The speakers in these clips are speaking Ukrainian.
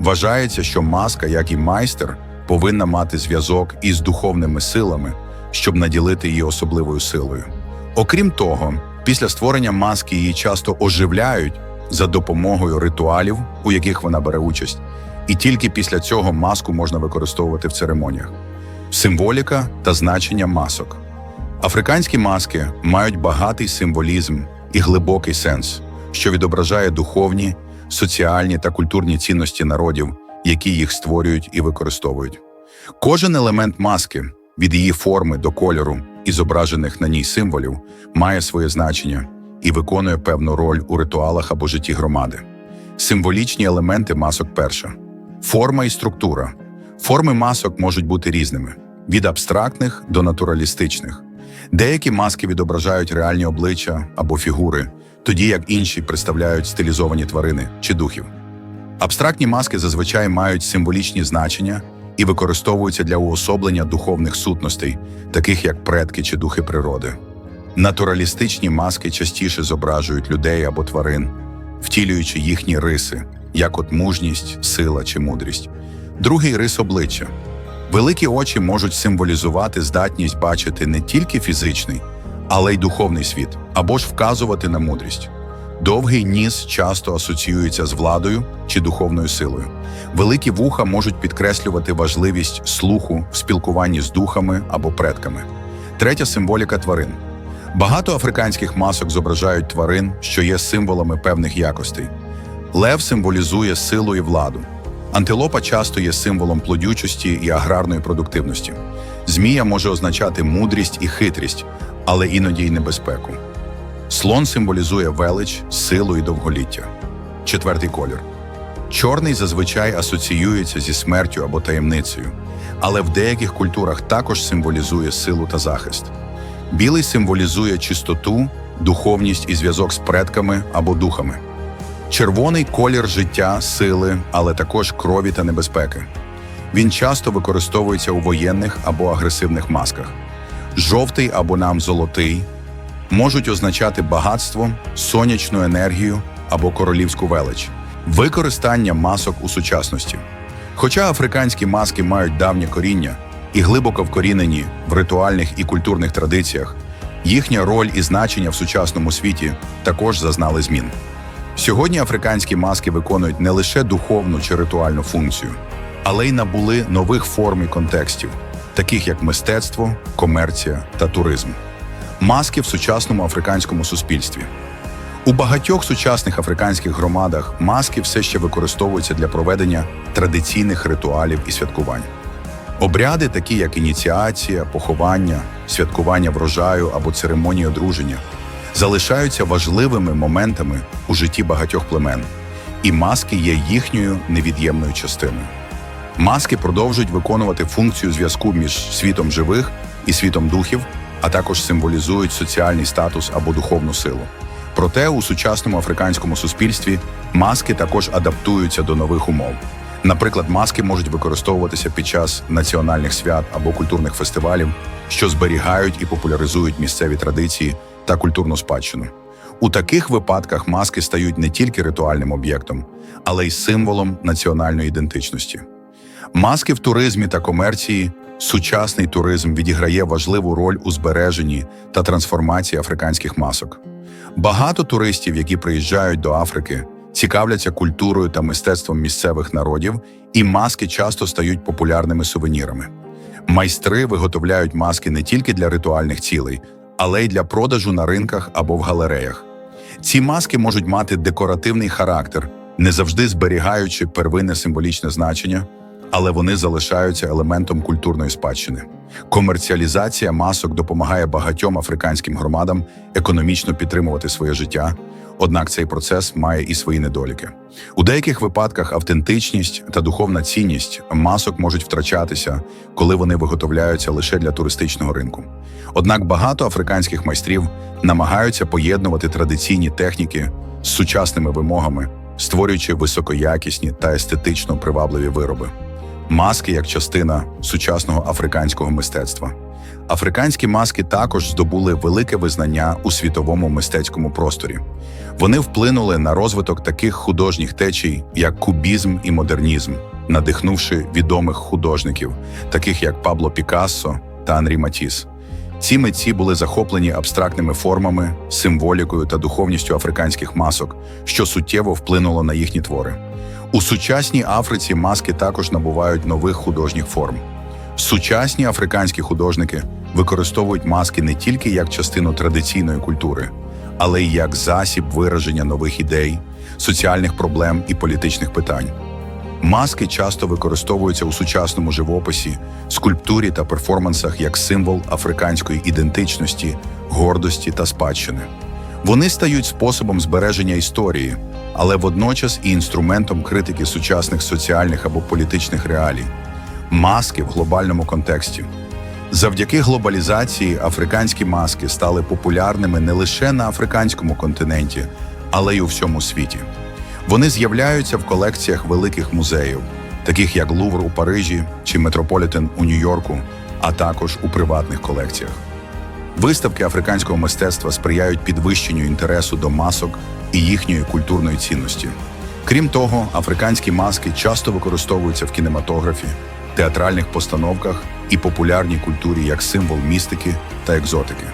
Вважається, що маска, як і майстер, повинна мати зв'язок із духовними силами, щоб наділити її особливою силою. Окрім того, після створення маски її часто оживляють за допомогою ритуалів, у яких вона бере участь, і тільки після цього маску можна використовувати в церемоніях. Символіка та значення масок. Африканські маски мають багатий символізм і глибокий сенс, що відображає духовні, соціальні та культурні цінності народів, які їх створюють і використовують. Кожен елемент маски, від її форми до кольору і зображених на ній символів, має своє значення і виконує певну роль у ритуалах або житті громади. Символічні елементи масок перша. Форма і структура. Форми масок можуть бути різними: від абстрактних до натуралістичних. Деякі маски відображають реальні обличчя або фігури, тоді як інші представляють стилізовані тварини чи духів. Абстрактні маски зазвичай мають символічні значення і використовуються для уособлення духовних сутностей, таких як предки чи духи природи. Натуралістичні маски частіше зображують людей або тварин, втілюючи їхні риси, як от мужність, сила чи мудрість. Другий рис обличчя. Великі очі можуть символізувати здатність бачити не тільки фізичний, але й духовний світ, або ж вказувати на мудрість. Довгий ніс часто асоціюється з владою чи духовною силою. Великі вуха можуть підкреслювати важливість слуху в спілкуванні з духами або предками. Третя символіка тварин. Багато африканських масок зображають тварин, що є символами певних якостей. Лев символізує силу і владу. Антилопа часто є символом плодючості і аграрної продуктивності. Змія може означати мудрість і хитрість, але іноді й небезпеку. Слон символізує велич, силу і довголіття. Четвертий колір. Чорний зазвичай асоціюється зі смертю або таємницею, але в деяких культурах також символізує силу та захист. Білий символізує чистоту, духовність і зв'язок з предками або духами. Червоний колір життя, сили, але також крові та небезпеки. Він часто використовується у воєнних або агресивних масках. Жовтий або нам золотий можуть означати багатство, сонячну енергію або королівську велич. Використання масок у сучасності. Хоча африканські маски мають давнє коріння і глибоко вкорінені в ритуальних і культурних традиціях, їхня роль і значення в сучасному світі також зазнали змін. Сьогодні африканські маски виконують не лише духовну чи ритуальну функцію, але й набули нових форм і контекстів, таких як мистецтво, комерція та туризм. Маски в сучасному африканському суспільстві. У багатьох сучасних африканських громадах маски все ще використовуються для проведення традиційних ритуалів і святкувань. Обряди, такі як ініціація, поховання, святкування врожаю або церемонії одруження, залишаються важливими моментами у житті багатьох племен, і маски є їхньою невід'ємною частиною. Маски продовжують виконувати функцію зв'язку між світом живих і світом духів, а також символізують соціальний статус або духовну силу. Проте у сучасному африканському суспільстві маски також адаптуються до нових умов. Наприклад, маски можуть використовуватися під час національних свят або культурних фестивалів, що зберігають і популяризують місцеві традиції та культурну спадщину. У таких випадках маски стають не тільки ритуальним об'єктом, але й символом національної ідентичності. Маски в туризмі та комерції сучасний туризм відіграє важливу роль у збереженні та трансформації африканських масок. Багато туристів, які приїжджають до Африки, цікавляться культурою та мистецтвом місцевих народів, і маски часто стають популярними сувенірами. Майстри виготовляють маски не тільки для ритуальних цілей, але й для продажу на ринках або в галереях. Ці маски можуть мати декоративний характер, не завжди зберігаючи первинне символічне значення, але вони залишаються елементом культурної спадщини. Комерціалізація масок допомагає багатьом африканським громадам економічно підтримувати своє життя. Однак цей процес має і свої недоліки. У деяких випадках автентичність та духовна цінність масок можуть втрачатися, коли вони виготовляються лише для туристичного ринку. Однак багато африканських майстрів намагаються поєднувати традиційні техніки з сучасними вимогами, створюючи високоякісні та естетично привабливі вироби. Маски як частина сучасного африканського мистецтва. Африканські маски також здобули велике визнання у світовому мистецькому просторі. Вони вплинули на розвиток таких художніх течій, як кубізм і модернізм, надихнувши відомих художників, таких як Пабло Пікассо та Анрі Матіс. Ці митці були захоплені абстрактними формами, символікою та духовністю африканських масок, що суттєво вплинуло на їхні твори. У сучасній Африці маски також набувають нових художніх форм. Сучасні африканські художники використовують маски не тільки як частину традиційної культури, але й як засіб вираження нових ідей, соціальних проблем і політичних питань. Маски часто використовуються у сучасному живописі, скульптурі та перформансах як символ африканської ідентичності, гордості та спадщини. Вони стають способом збереження історії, але водночас і інструментом критики сучасних соціальних або політичних реалій. Маски в глобальному контексті. Завдяки глобалізації африканські маски стали популярними не лише на африканському континенті, але й у всьому світі. Вони з'являються в колекціях великих музеїв, таких як Лувр у Парижі чи Метрополітен у Нью-Йорку, а також у приватних колекціях. Виставки африканського мистецтва сприяють підвищенню інтересу до масок і їхньої культурної цінності. Крім того, африканські маски часто використовуються в кінематографі, театральних постановках і популярній культурі як символ містики та екзотики.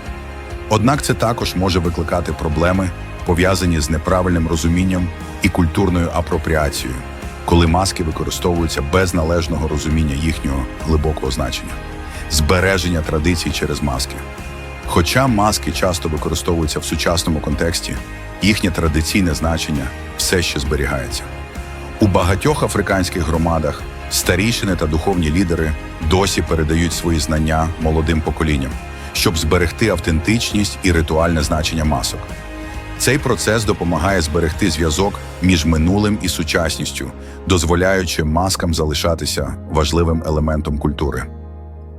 Однак це також може викликати проблеми, пов'язані з неправильним розумінням і культурною апропріацією, коли маски використовуються без належного розуміння їхнього глибокого значення, збереження традицій через маски. Хоча маски часто використовуються в сучасному контексті, їхнє традиційне значення все ще зберігається. У багатьох африканських громадах старішини та духовні лідери досі передають свої знання молодим поколінням, щоб зберегти автентичність і ритуальне значення масок. Цей процес допомагає зберегти зв'язок між минулим і сучасністю, дозволяючи маскам залишатися важливим елементом культури.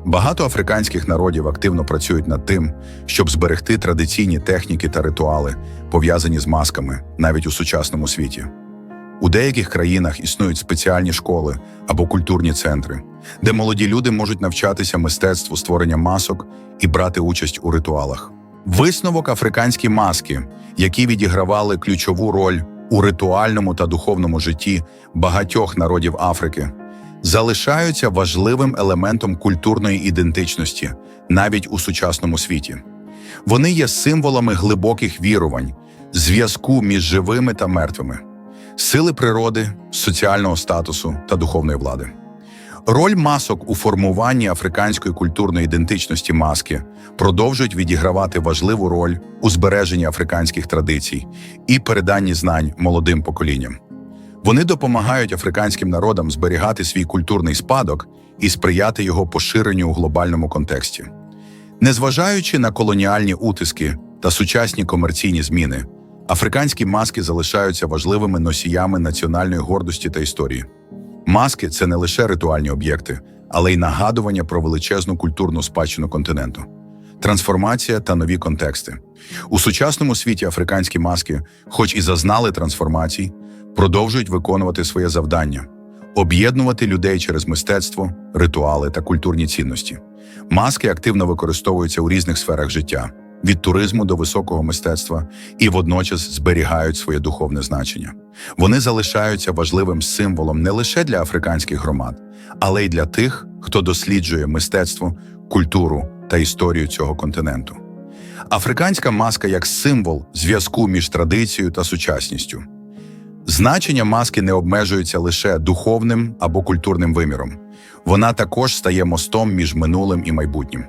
Багато африканських народів активно працюють над тим, щоб зберегти традиційні техніки та ритуали, пов'язані з масками, навіть у сучасному світі. У деяких країнах існують спеціальні школи або культурні центри, де молоді люди можуть навчатися мистецтву створення масок і брати участь у ритуалах. Висновок африканські маски, які відігравали ключову роль у ритуальному та духовному житті багатьох народів Африки, залишаються важливим елементом культурної ідентичності навіть у сучасному світі. Вони є символами глибоких вірувань, зв'язку між живими та мертвими, сили природи, соціального статусу та духовної влади. Роль масок у формуванні африканської культурної ідентичності маски продовжують відігравати важливу роль у збереженні африканських традицій і переданні знань молодим поколінням. Вони допомагають африканським народам зберігати свій культурний спадок і сприяти його поширенню у глобальному контексті. Незважаючи на колоніальні утиски та сучасні комерційні зміни, африканські маски залишаються важливими носіями національної гордості та історії. Маски це не лише ритуальні об'єкти, але й нагадування про величезну культурну спадщину континенту, трансформація та нові контексти. У сучасному світі африканські маски, хоч і зазнали трансформацій, продовжують виконувати своє завдання об'єднувати людей через мистецтво, ритуали та культурні цінності. Маски активно використовуються у різних сферах життя від туризму до високого мистецтва і водночас зберігають своє духовне значення. Вони залишаються важливим символом не лише для африканських громад, але й для тих, хто досліджує мистецтво, культуру та історію цього континенту. Африканська маска як символ зв'язку між традицією та сучасністю. Значення маски не обмежується лише духовним або культурним виміром. Вона також стає мостом між минулим і майбутнім.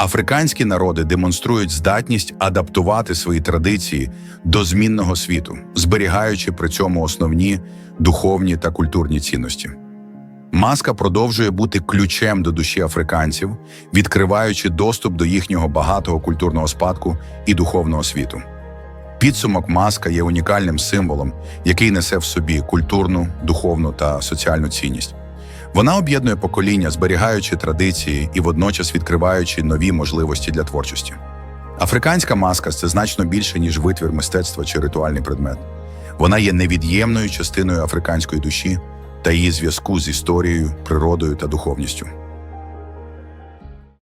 Африканські народи демонструють здатність адаптувати свої традиції до змінного світу, зберігаючи при цьому основні духовні та культурні цінності. Маска продовжує бути ключем до душі африканців, відкриваючи доступ до їхнього багатого культурного спадку і духовного світу. Підсумок маска є унікальним символом, який несе в собі культурну, духовну та соціальну цінність. Вона об'єднує покоління, зберігаючи традиції і водночас відкриваючи нові можливості для творчості. Африканська маска це значно більше, ніж витвір мистецтва чи ритуальний предмет. Вона є невід'ємною частиною африканської душі, та її зв'язку з історією, природою та духовністю.